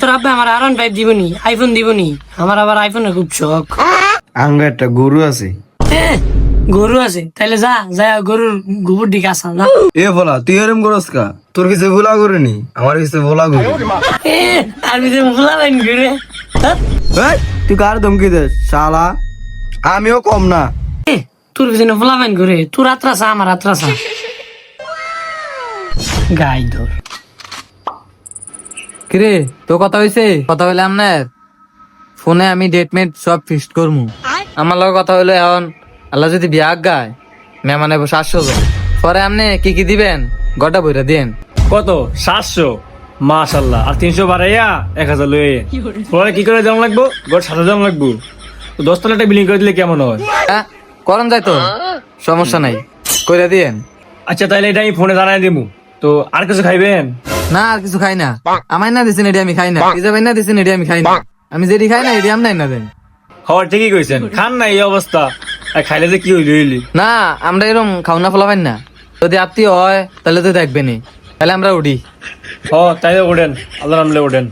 তোর আব্বা আমার আরন ফাইভ দিবনি আইফোন দিবনি। আমার আবার আইফোনের খুব শখ। আঙ্গ একটা গরু আছে। গরু আছে তাইলে যা যা গরুর গোবর দিকে আসা না এ বলা তুই এরম করস কা? তোর কিছু ভোলা করিনি আমার কিছু ভোলা করি আমি যে বাইন? এই, তুই কার ধমকি দেস শালা? আমিও কম না। তোর পিছনে ফুলা বাইন ঘুরে তোর আত্রাসা আমার আত্রাসা গাই ধর। কিরে তো কথা হইছে? কথা হইলে আপনার ফোনে আমি ডেট মেট সব ফিক্সড করমু। আমার লগে কথা হইল এখন আল্লাহ যদি বিয়া গায় মেহমান এবো সাতশো জন। পরে আপনি কি কি দিবেন? গটা বইরা দিন কত? সাতশো। মাশাল্লাহ। আর তিনশো বাড়াইয়া এক হাজার লয়ে পরে কি করে জমা লাগবো? গড় সাত হাজার লাগবো। তো দশ তলা একটা বিলিং করে দিলে কেমন হয়? হ্যাঁ করম যাই তো? সমস্যা নাই। কইরা দিয়েন। আচ্ছা তাহলে এটা আমি ফোনে জানাই দেবো তো আর কিছু খাইবেন? না আর কিছু খাই না। আমায় না দিছেন এটি আমি খাই না। পিজা ভাই না দিছেন এটি আমি খাই না। আমি যেটি খাই না এটি আমি নাই না দেন। হওয়ার ঠিকই কইছেন। খান না এই অবস্থা। আর খাইলে যে কি হইলি হইলি? না আমরা এরকম খাওনা ফলাবেন না। যদি আপনি হয় তাহলে তো দেখবেনি তাহলে আমরা উঠি। ও তাই ওঠেন আল্লাহ নামলে ওঠেন